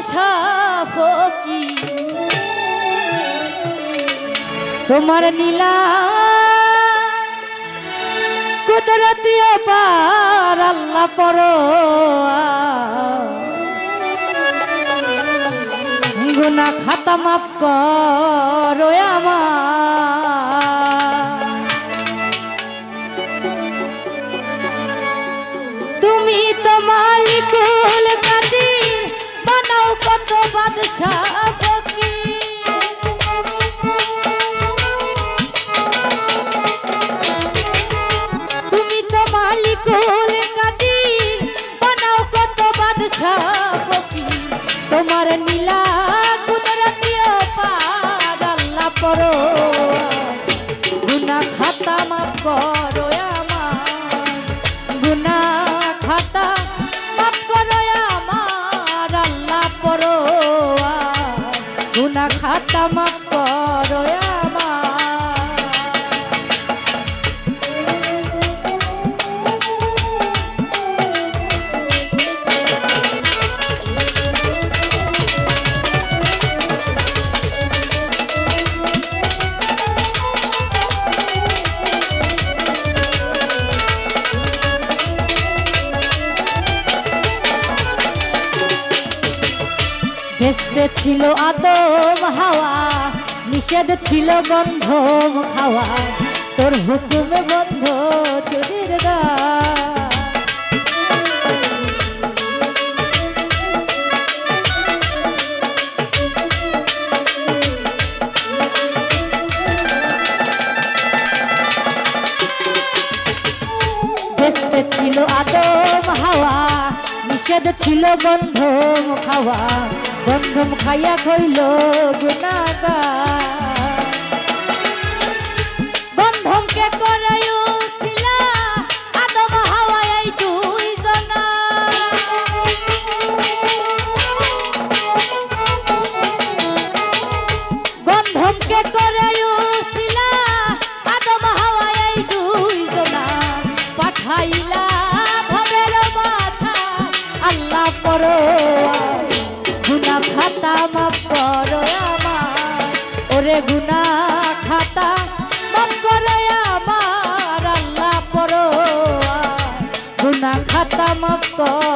বাদশাহ ফকি তোমার নীলা কুদরতি পার আল্লাহ পর গুনা খাতা আমার। তুমি তো মালিকুল কাদির কত বাদশাহ। ছিল আদম হাওয়া, নিষেধ ছিল বন্ধ খাওয়া। তোর হুকুমে বন্ধ চুরির ছিল আদম হাওয়া, নিষেধ ছিল গন্ধম খাওয়া। গন্ধম খাইয়া খইল গুনাগা গন্ধমকে করায়ু মাফ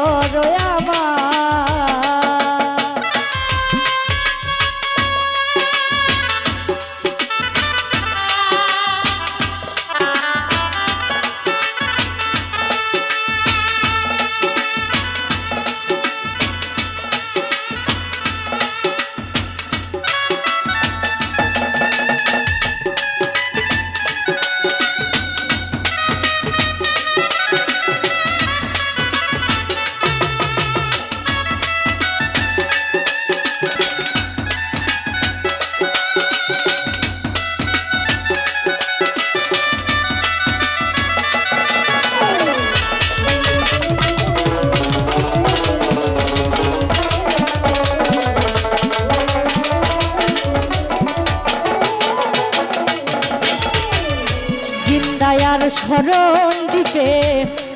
স্মরণ দিবে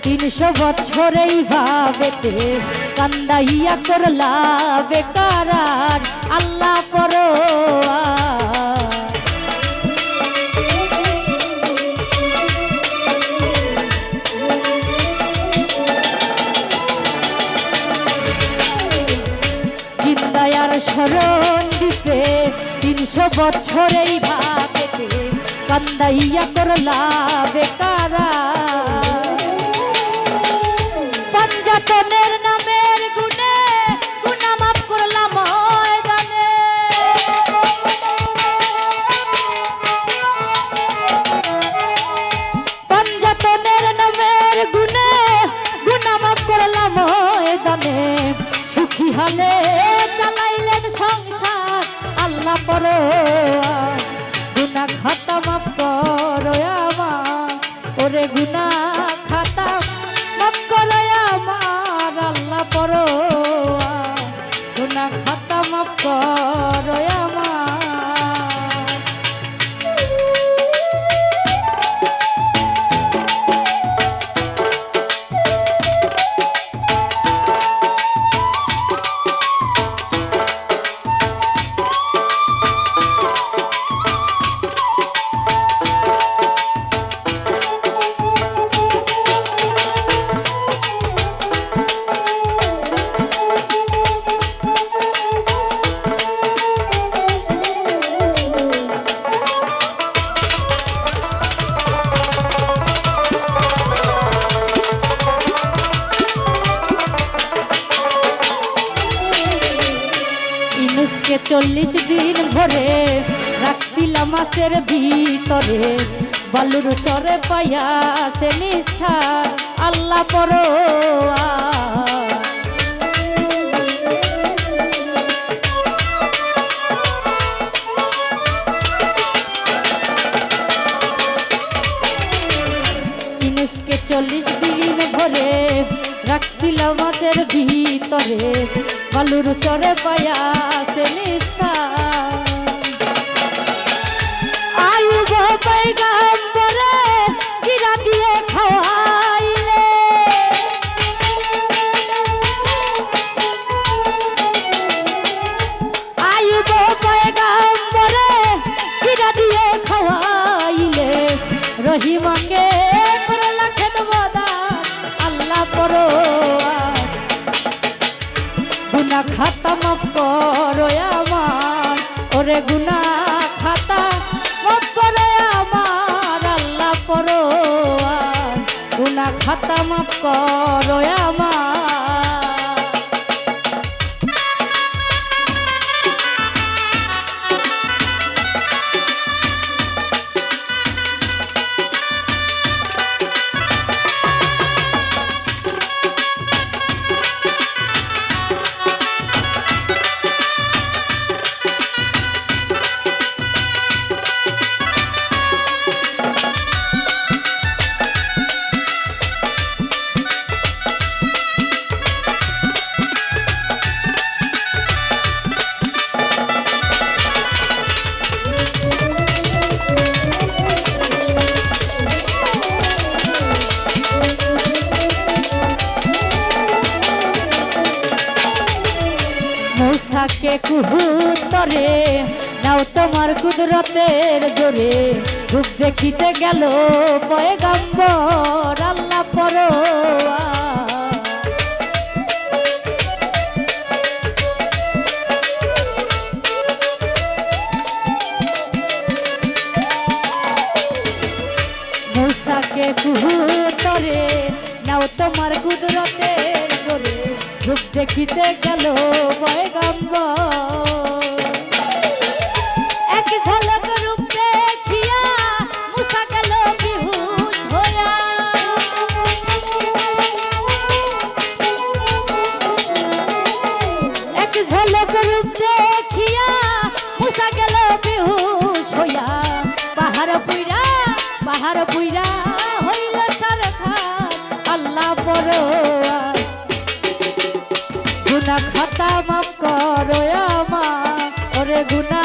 তিনশো বছরেই ভাবেতে, কান্দাইয়া করলা বেকার আল্লাহ পরো জিন্দায়ার স্মরণ দিতে তিনশো বছরেই ভাবেতে কান্দাইয়া করলা বেকারা চল্লিশ দিন ভরে রাখছিলাম মাসের ভিতরে। বালুর চরে পাইয়া সে নিষ্ঠা, আল্লাহ ইনুসকে চল্লিশ দিন ভরে রাখছিল মাছের ভিতরে। বালুর চরে পায়া সে মৌসাকে কুহুতরে নাও তোমার কুদরতের জোরে। রূপ দেখিতে গেল পয়ে পয়গাম্বর, আল্লাহ পরো মৌসাকে কুহুতরে নাও তোমার কুদরতের জোরে রূপ দেখিতে গেল পাহাড় পুইরা পাহাড় পুইরা গুনা খাতা মাফ করো আমার ওরে গুনা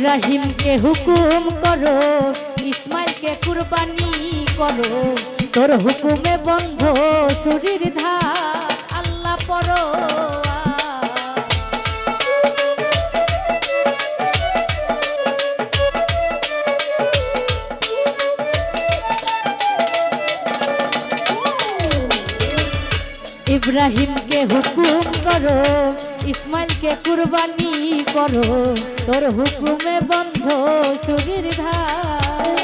ইব্রাহিমকে হুকুম করো, ইসমাইলকে কুরবানি করো। তোর হুকুমে বন্ধ সুরির ধার, আল্লাহ পরো ইব্রাহিমকে হুকুম করো ইসমাইলকে কুরবানি করো। তোর হুকুমে বন্ধ সুগির ধার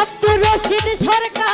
আব্দুর রশিদ সরকার